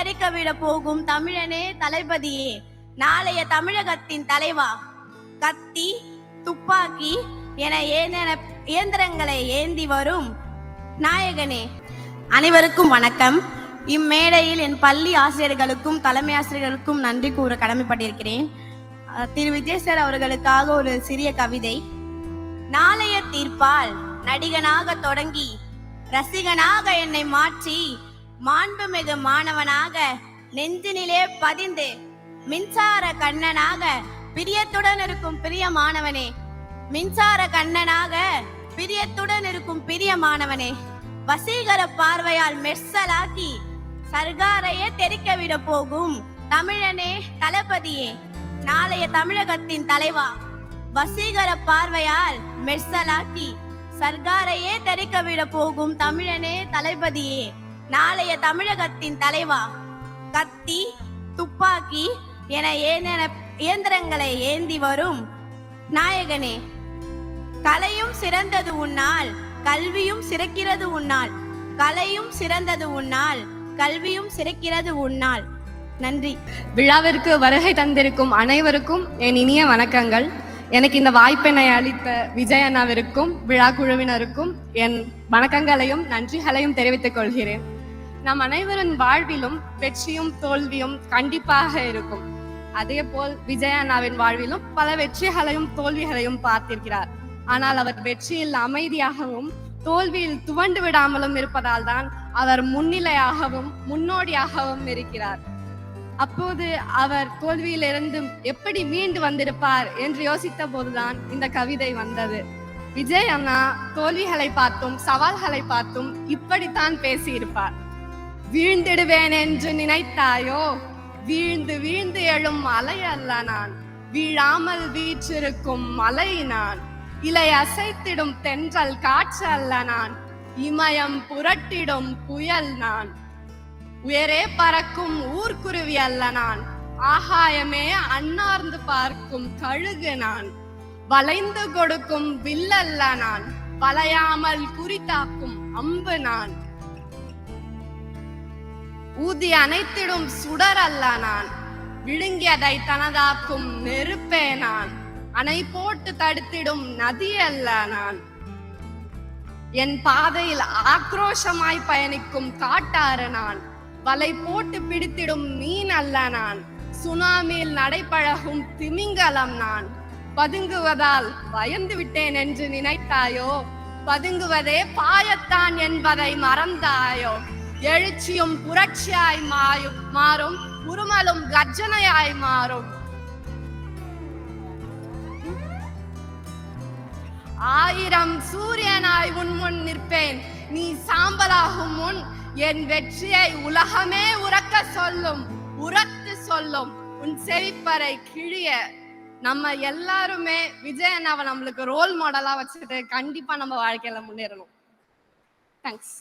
தெறிக்க விட போகும் தமிழனே தளபதியே. நாளைய தமிழகத்தின் தலைவா கத்தி துப்பாக்கி என ஏனென இயந்திரங்களை ஏந்தி வரும் நாயகனே. அனைவருக்கும் வணக்கம். இம்மேடையில் என் பள்ளி ஆசிரியர்களுக்கும் தலைமை ஆசிரியர்களுக்கும் நன்றி கூற கடமைப்பட்டிருக்கிறேன். திரு விஜய் சார் அவர்களுக்காக ஒரு சிறிய கவிதை. நாளைய தீர்ப்பால் நடிகனாக தொடங்கி ரசிகனாக என்னை மாற்றி மாண்புமிகு மாணவனாக நெஞ்சினிலே பதிந்து மின்சார கண்ணனாக பிரியத்துடன் இருக்கும் பிரிய மாணவனே. மின்சார கண்ணனாக பிரியத்துடன் இருக்கும் பிரிய மாணவனே. வசீகர பார்வையால் மெர்சலாக்கி சர்காரையே தெரிக்க விட போகும் தமிழனே தளபதியே. நாளைய தமிழகத்தின் தலைவா. வசீகர பார்வையால் மெர்சலாக்கி சர்காரையே தெரிக்க விட போகும் தமிழனே தளபதியே. நாளைய தமிழகத்தின் தலைவா? கத்தி துப்பாக்கி என ஏனென இயந்திரங்களை ஏந்தி வரும். நாயகனே கலையும் சிறந்தது உன்னால் கல்வியும் சிறக்கிறது உன்னால் கலையும் சிறந்தது உன்னால் கல்வியும் சிறக்கிறது உன்னால். நன்றி. விழாவிற்கு வருகை தந்திருக்கும் அனைவருக்கும் என் இனிய வணக்கங்கள். எனக்கு இந்த வாய்ப்பினை அளித்த விஜய் அண்ணாவிற்கும் விழா குழுவினருக்கும் என் வணக்கங்களையும் நன்றிகளையும் தெரிவித்துக் கொள்கிறேன். நம் அனைவரின் வாழ்விலும் வெற்றியும் தோல்வியும் கண்டிப்பாக இருக்கும். அதே போல் விஜய் அண்ணாவின் வாழ்விலும் பல வெற்றிகளையும் தோல்விகளையும் பார்த்திருக்கிறார். ஆனால் அவர் வெற்றியில் அமைதியாகவும் தோல்வியில் துவண்டு விடாமலும் இருப்பதால் தான் அவர் முன்னிலையாகவும் முன்னோடியாகவும் இருக்கிறார். அப்போது அவர் தோல்வியிலிருந்து எப்படி மீண்டு வந்திருப்பார் என்று யோசித்த போதுதான் இந்த கவிதை வந்தது. விஜய் அண்ணா தோல்விகளை பார்த்தும் சவால்களை பார்த்தும் இப்படித்தான் பேசியிருப்பார். வீழ்ந்திடுவேன் என்று நினைத்தாயோ? வீழ்ந்து வீழ்ந்து எழும் மலை அல்ல நான். வீழாமல் வீற்றிருக்கும் மலை நான். இலை அசைத்திடும் தென்றல் காற்று அல்ல நான். இமயம் புரட்டிடும் புயல் நான். உயரே பறக்கும் ஊர்க்குருவி அல்ல நான். ஆகாயமே அன்னார்ந்து பார்க்கும் கழுகு நான். வளைந்து கொடுக்கும் வில்லல்ல நான். வளையாமல் குறித்தாக்கும் அம்பு நான். ஊதி அனைத்திடும் சுடர் அல்ல நான். விழுங்கியதை தனதாக்கும் நெருப்பே நான். அணை போட்டு தடுத்திடும் நதி அல்ல நான். என் பாதையில் ஆக்ரோஷமாய் பயணிக்கும் காட்டாறு நான். வலை போட்டு பிடித்திடும் மீன் அல்ல நான். சுனாமியில் நடைபழகும் திமிங்கலம் நான். பதுங்குவதால் பயந்து விட்டேன் என்று நினைத்தாயோ? பதுங்குவதே பாயத்தான் என்பதை மறந்தாயோ? எழுச்சியும் புரட்சியாய் மாயும் மாறும் உருமலும் கர்ஜனையாய் மாறும். ஆயிரம் சூரியனாய் உன் முன் நிற்பேன். நீ சாம்பலாகும் முன் என் வெற்றியை உலகமே உறக்க சொல்லும் உரத்து சொல்லும். உன் செவிப்பறை கிழிய நம்ம எல்லாருமே விஜய் அண்ணாவை நம்மளுக்கு ரோல் மாடலா வச்சுட்டு கண்டிப்பா நம்ம வாழ்க்கையில முன்னேறணும். தேங்க்ஸ்